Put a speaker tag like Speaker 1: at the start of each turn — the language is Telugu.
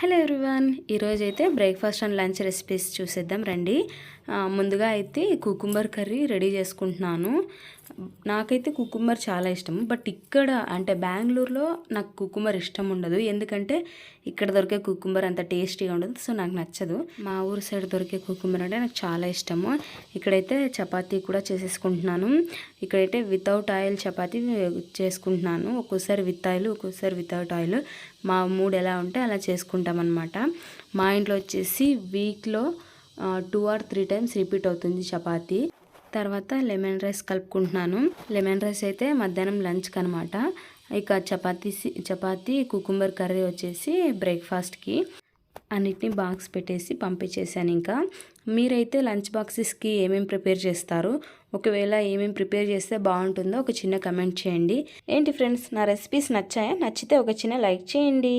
Speaker 1: Hello everyone. ఈరోజు అయితే బ్రేక్ఫాస్ట్ అండ్ లంచ్ రెసిపీస్ చూసేద్దాం రండి. ముందుగా అయితే కుకుంబర్ కర్రీ రెడీ చేసుకుంటున్నాను. నాకైతే కుకుంబర్ చాలా ఇష్టం. బట్ ఇక్కడ అంటే బెంగళూరులో నాకు కుకుంబర్ ఇష్టం ఉండదు. ఎందుకంటే ఇక్కడ దొరికే కుకుంబర్ అంత టేస్టీగా ఉండదు. సో నాకు నచ్చదు. మా ఊరు సైడ్ దొరికే కుకుంబర్ అంటే నాకు చాలా ఇష్టము. ఇక్కడైతే చపాతీ కూడా చేసేసుకుంటున్నాను. ఇక్కడైతే వితౌట్ ఆయిల్ చపాతీ చేసుకుంటున్నాను. ఒక్కోసారి విత్ ఆయిల్ ఒక్కోసారి వితౌట్ ఆయిల్ మా మూడు ఎలా ఉంటే అలా చేసుకుంటాను. అనమాట మా ఇంట్లో వచ్చేసి వీక్లో two or three times repeat అవుతుంది చపాతీ. తర్వాత లెమన్ రైస్ కలుపుకుంటున్నాను. లెమన్ రైస్ అయితే మధ్యాహ్నం లంచ్కి అనమాట ఇక చపాతీ చపాతీ కుకుంబర్ కర్రీ వచ్చేసి బ్రేక్ఫాస్ట్కి. అన్నిటిని బాక్స్ పెట్టేసి పంపించేసాను ఇంకా. మీరైతే లంచ్ బాక్సెస్కి ఏమేమి ప్రిపేర్ చేస్తారు? ఒకవేళ ఏమేమి ప్రిపేర్ చేస్తే బాగుంటుందో ఒక చిన్న కమెంట్ చేయండి. ఏంటి ఫ్రెండ్స్ నా రెసిపీస్ నచ్చాయా? నచ్చితే ఒక చిన్న లైక్ చేయండి.